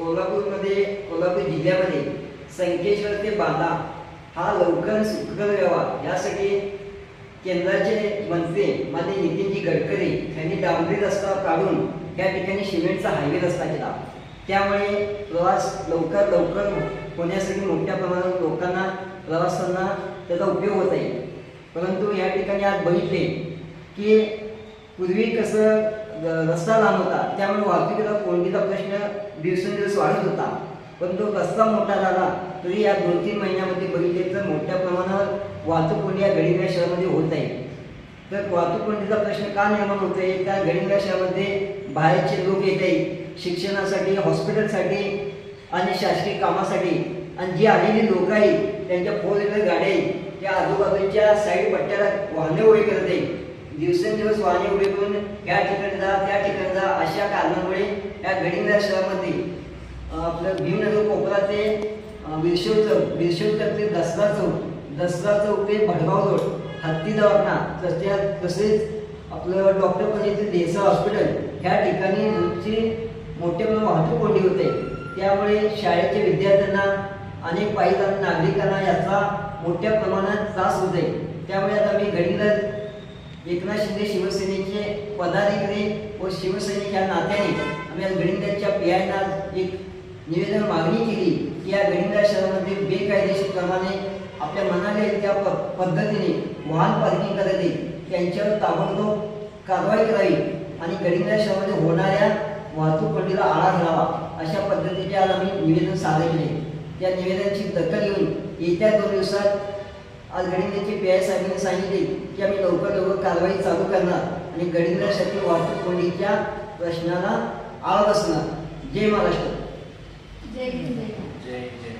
कोल्हापूरमध्ये कोल्हापूर जिल्ह्यामध्ये संकेश्वर ते बांदा हा लवकर सुखकर व्हावा यासाठी केंद्राचे मंत्री माननीय नितीनजी गडकरी यांनी डांबरी रस्ता काढून या ठिकाणी सिमेंटचा हायवे रस्ता केला. त्यामुळे प्रवास लवकर लवकर होण्यासाठी मोठ्या प्रमाणात लोकांना प्रवासांना त्याचा उपयोग होत आहे. परंतु या ठिकाणी आज बघितले की पूर्वी कसं रस्ता लांब होता. त्यामुळे वाहतुकीचा कोंडीचा प्रश्न दिवसेंदिवस वाढत होता. पण तो रस्ता मोठा झाला तरी या दोन तीन महिन्यामध्ये बघितले तर मोठ्या प्रमाणावर वाहतूक कोंडी या गडिंगा शहरामध्ये होत आहे. तर वाहतूक कोंडीचा प्रश्न का निर्माण होतोय? त्या गडिंगा शहरामध्ये बाहेरचे लोक येत आहेत. शिक्षणासाठी हॉस्पिटलसाठी आणि शासकीय कामासाठी. आणि जी आलेली लोक आहेत त्यांच्या फोर व्हीलर गाड्या आहेत त्या आजूबाजूच्या साईड पट्ट्याला वाहने उभे करत आहे दिवसेंदिवस वाहने उभे करून या ठिकाणी जा त्या ठिकाणी जा अशा कारणामुळे या गडिंग्रा शहरामध्ये आपलं भीमनगर कोपरा ते विरशेव चौक विरशेव चौक ते दसरा चौक दसरा चौक ते भडगाव रोड हत्ती दवाखाना तसेच तसेच आपलं डॉक्टर पंडित देसा हॉस्पिटल ह्या ठिकाणी रोजची मोठ्या प्रमाणात वाहतूक कोंडी होते. त्यामुळे शाळेच्या विद्यार्थ्यांना अनेक पायी नागरिकांना याचा मोठ्या प्रमाणात त्रास होते आहे त्यामुळे आता मी गडिंग्लज एकनाथ शिंदे शिवसेनेचे पदाधिकारी व शिवसैनिक या नात्याने आम्ही आज गडिंग्लजच्या पी एक निवेदन मागणी केली की या गडिंदा शहरामध्ये बेकायदेशीर क्रमाने आपल्या मनाला त्या प- पद्धतीने वाहन पार्किंग करत त्यांच्यावर ताबडतोब कारवाई करावी आणि गडिंदा शहरामध्ये होणाऱ्या वाहतूक कोंडीला आळा घालावा अशा पद्धतीचे आज आम्ही निवेदन सादर केले. त्या निवेदनाची दखल घेऊन येत्या दोन दिवसात आज गडिंग्लजचे पी आय साहेबांनी सांगितले की आम्ही लवकर लवकर कारवाई चालू करणार आणि गडिंग्लजसाठी वाहतूक कोंडीच्या प्रश्नाला आळा बसणार. जय महाराष्ट्र. जय हिंद जय जय जय